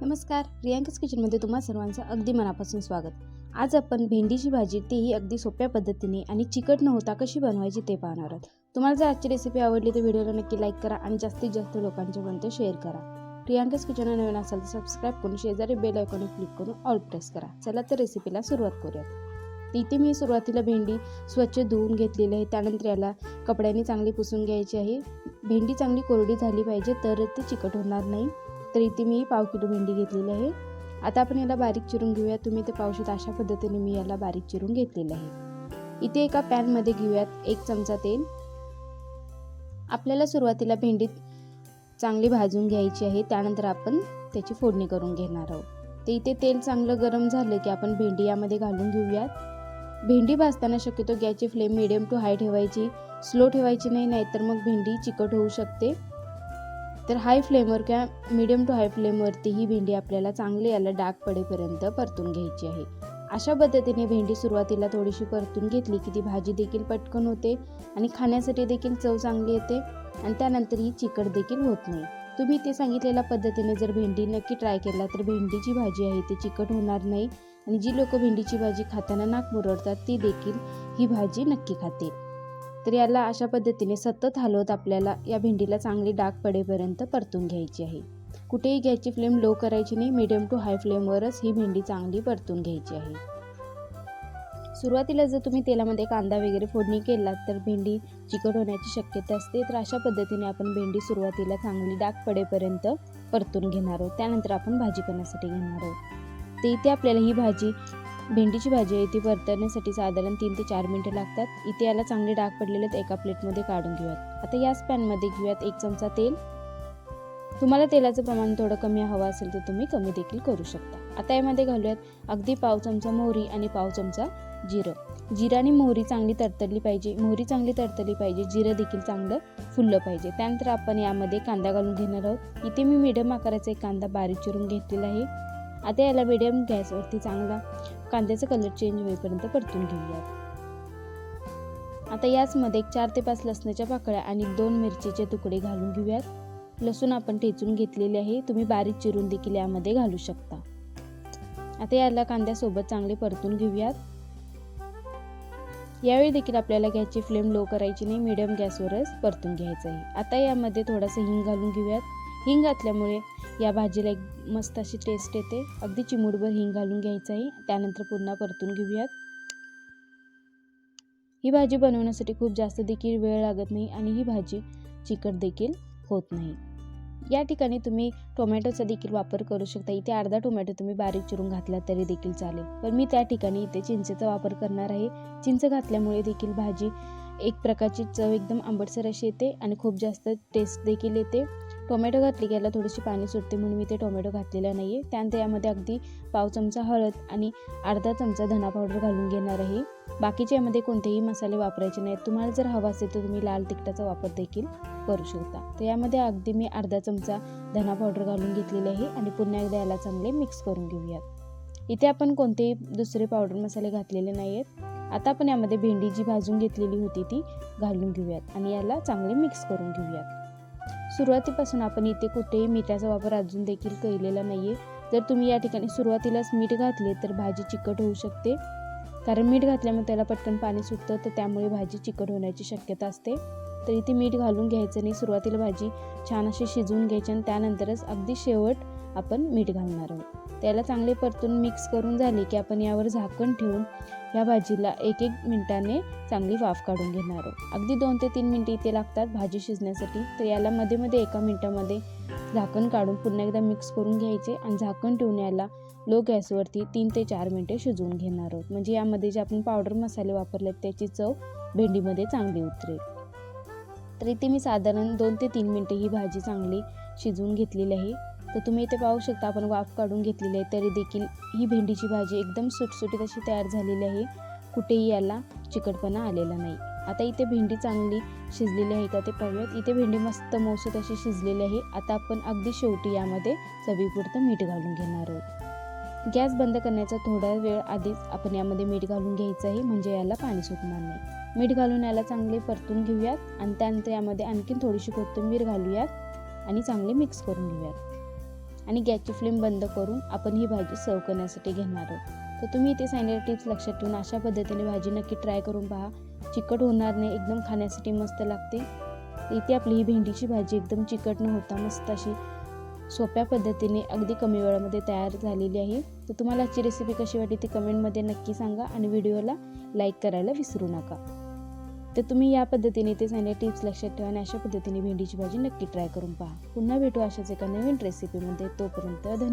नमस्कार प्रियांकाच किचनमध्ये तुम्हा सर्वांचं अगदी मनापासून स्वागत. आज आपण भेंडीची भाजी तेही अगदी सोप्या पद्धतीने आणि चिकट न होता कशी बनवायची ते पाहणार आहोत. तुम्हाला जर आजची रेसिपी आवडली तर व्हिडिओला नक्की लाईक करा आणि जास्तीत जास्त लोकांच्यापर्यंत शेअर करा. प्रियांकाच किचन नवीन असाल तर सबस्क्राईब करून शेजारी बेल आयकॉनवर क्लिक करून ऑल प्रेस करा. चला तर रेसिपीला सुरुवात करूयात. इथे मी सुरुवातीला भेंडी स्वच्छ धुवून घेतलेली आहे. त्यानंतर याला कपड्याने चांगली पुसून घ्यायची आहे. भेंडी चांगली कोरडी झाली पाहिजे तरच ती चिकट होणार नाही. तर इथे मी पाव किलो भेंडी घेतलेली आहे. आता आपण याला बारीक चिरून घेऊया. तुम्ही ते पाहू अशा पद्धतीने मी याला बारीक चिरून घेतलेलं आहे. इथे एका पॅनमध्ये घेऊयात एक चमचा तेल. आपल्याला सुरुवातीला भेंडीत चांगली भाजून घ्यायची आहे. त्यानंतर आपण त्याची फोडणी करून घेणार आहोत. ते इथे तेल चांगलं गरम झालं की आपण भेंडी यामध्ये घालून घेऊयात. भेंडी भाजताना शक्यतो गॅसची फ्लेम मिडियम टू हाय ठेवायची. स्लो ठेवायची नाही नाहीतर मग भेंडी चिकट होऊ शकते. तर हाय फ्लेमवर किंवा मिडियम टू हाय फ्लेमवरती ही भेंडी आपल्याला चांगली याला डाग पडेपर्यंत परतून घ्यायची आहे. अशा पद्धतीने भेंडी सुरुवातीला थोडीशी परतून घेतली की ती भाजी देखील पटकन होते आणि खाण्यासाठी देखील चव चांगली येते आणि त्यानंतर ही चिकट देखील होत नाही. तुम्ही ते सांगितलेल्या पद्धतीने जर भेंडी नक्की ट्राय केला तर भेंडीची भाजी आहे ती चिकट होणार नाही आणि जी लोक भेंडीची भाजी खाताना नाक मुरवतात ती देखील ही भाजी नक्की खातील. तर याला अशा पद्धतीने सतत हलवत आपल्याला या भेंडीला चांगली डाग पडेपर्यंत परतून घ्यायची आहे. कुठेही गॅसची फ्लेम लो करायची नाही मिडियम टू हाय फ्लेमवरच ही भेंडी चांगली परतून घ्यायची आहे. सुरुवातीला जर तुम्ही तेलामध्ये कांदा वगैरे फोडणी केलात तर भेंडी चिकट होण्याची शक्यता असते. तर अशा पद्धतीने आपण भेंडी सुरुवातीला चांगली डाग पडेपर्यंत परतून घेणार आहोत. त्यानंतर आपण भाजी करण्यासाठी घेणार आहोत. तर इथे आपल्याला ही भाजी भेंडीची भाजी आहे ती परतण्यासाठी साधारण तीन ते चार मिनटं लागतात. इथे याला चांगले डाग पडलेले आहेत एका प्लेटमध्ये काढून घेऊयात. आता याच पॅनमध्ये घेऊयात एक चमचा तेल. तुम्हाला तेलाचं प्रमाण थोडं कमी हवं असेल तर तुम्ही कमी देखील करू शकता. आता यामध्ये घालूयात अगदी पाव चमचा मोहरी आणि पाव चमचा जिरं. जिरं आणि मोहरी चांगली तडतडली पाहिजे. मोहरी चांगली तडतडली पाहिजे जिरं देखील चांगलं फुललं पाहिजे. त्यानंतर आपण यामध्ये कांदा घालून घेणार आहोत. इथे मी मिडियम आकाराचा एक कांदा बारीक चिरून घेतलेला आहे. आता याला मिडियम गॅसवरती चांगला कांद्याचा कलर चेंज होईपर्यंत परतून घेऊयात. आता याचमध्ये एक चार ते पाच लसणाच्या पाकळ्या आणि दोन मिरचीचे तुकडे घालून घेऊयात. लसूण आपण ठेचून घेतलेले आहे तुम्ही बारीक चिरून देखील यामध्ये घालू शकता. आता याला कांद्यासोबत चांगले परतून घेऊयात. यावेळी देखील आपल्याला गॅसची फ्लेम लो करायची नाही मिडियम गॅसवरच परतून घ्यायचं आहे. आता यामध्ये थोडंसं हिंग घालून घेऊयात. हिंग घातल्यामुळे या भाजीला एक मस्त अशी टेस्ट येते. अगदी चिमूटभर हिंग घालून घ्यायचं आहे. त्यानंतर पुन्हा परतून घेऊयात. ही भाजी बनवण्यासाठी खूप जास्त देखील वेळ लागत नाही आणि ही भाजी चिकट देखील होत नाही. या ठिकाणी तुम्ही टोमॅटोचा देखील वापर करू शकता. इथे अर्धा टोमॅटो तुम्ही बारीक चिरून घातला तरी देखील चालेल. पण मी त्या ठिकाणी इथे चिंचेचा वापर करणार आहे. चिंच घातल्यामुळे देखील भाजी एक प्रकारची चव एकदम आंबटसर अशी येते आणि खूप जास्त टेस्ट देखील येते. टोमॅटो घातली की याला थोडीशी पाणी सुटते म्हणून मी ते टोमॅटो घातलेलं नाही आहे त्यानंतर यामध्ये अगदी पाव चमचा हळद आणि अर्धा चमचा धना पावडर घालून घेणार आहे. बाकीच्या यामध्ये कोणतेही मसाले वापरायचे नाहीत. तुम्हाला जर हवा असेल तर तुम्ही लाल तिखटाचा वापर देखील करू शकता. तर यामध्ये अगदी मी अर्धा चमचा धना पावडर घालून घेतलेले आहे आणि पुन्हा एकदा याला चांगले मिक्स करून घेऊयात. इथे आपण कोणतेही दुसरे पावडर मसाले घातलेले नाही आहेत आता आपण यामध्ये भेंडी जी भाजून घेतलेली होती ती घालून घेऊयात आणि याला चांगले मिक्स करून घेऊयात. सुरुवातीपासून आपण इथे कुठेही मिठाचा वापर अजून देखील केलेला नाही आहे जर तुम्ही या ठिकाणी सुरुवातीलाच मीठ घातले तर भाजी चिकट होऊ शकते. कारण मीठ घातल्यामुळे त्याला पटकन पाणी सुटतं तर त्यामुळे भाजी चिकट होण्याची शक्यता असते. तर इथे मीठ घालून घ्यायचं आणि सुरुवातीला भाजी छान अशी शिजवून घ्यायची आणि त्यानंतरच अगदी शेवट आपण मीठ घालणार आहोत. त्याला चांगले परतून मिक्स करून झाले की आपण यावर झाकण ठेवून या भाजीला एक एक मिनिटाने चांगली वाफ काढून घेणार आहोत. अगदी दोन ते तीन मिनटे इथे लागतात भाजी शिजण्यासाठी. तर याला मध्ये मध्ये एका मिनटामध्ये झाकण काढून पुन्हा एकदा मिक्स करून घ्यायचे आणि झाकण ठेवून याला लो गॅसवरती तीन ते चार मिनटे शिजवून घेणार आहोत. म्हणजे यामध्ये जे आपण पावडर मसाले वापरले त्याची चव भेंडीमध्ये चांगली उतरेल. तर इथे मी साधारण दोन ते तीन मिनटे ही भाजी चांगली शिजवून घेतलेली आहे. तर तुम्ही इथे पाहू शकता आपण वाफ काढून घेतलेली आहे. तरी देखील ही भेंडीची भाजी एकदम सुटसुटीत अशी तयार झालेली आहे. कुठेही याला चिकटपणा आलेला नाही. आता इथे भेंडी चांगली शिजलेली आहे का ते पाहूयात. इथे भेंडी मस्त मौसूत अशी शिजलेली आहे. आता आपण अगदी शेवटी यामध्ये चवीपुरतं मीठ घालून घेणार आहोत. गॅस बंद करण्याचा थोडा वेळ आधीच आपण यामध्ये मीठ घालून घ्यायचं आहे म्हणजे याला पाणी सुटणार नाही. मीठ घालून याला चांगले परतून घेऊयात आणि त्यानंतर यामध्ये आणखीन थोडीशी कोथिंबीर घालूयात आणि चांगले मिक्स करून घेऊयात. आणि गॅसची फ्लेम बंद करून आपण ही भाजी सर्व करण्यासाठी घेणार आहोत. तर तुम्ही इथे सांगितलेल्या टिप्स लक्षात ठेवून अशा पद्धतीने भाजी नक्की ट्राय करून पहा. चिकट होणार नाही एकदम खाण्यासाठी मस्त लागते. इथे आपली ही भेंडीची भाजी एकदम चिकट न होता मस्त अशी सोप्या पद्धतीने अगदी कमी वेळामध्ये तयार झालेली आहे. तर तुम्हाला आजची रेसिपी कशी वाटली ती कमेंटमध्ये नक्की सांगा आणि व्हिडिओला लाईक करायला विसरू नका. तर तुम्ही या पद्धतीने ते सांगण्या टिप्स लक्षात ठेवा आणि अशा पद्धतीने भेंडीची भाजी नक्की ट्राय करून पहा. पुन्हा भेटू अशाच एका नवीन रेसिपीमध्ये तोपर्यंत धन्यवाद.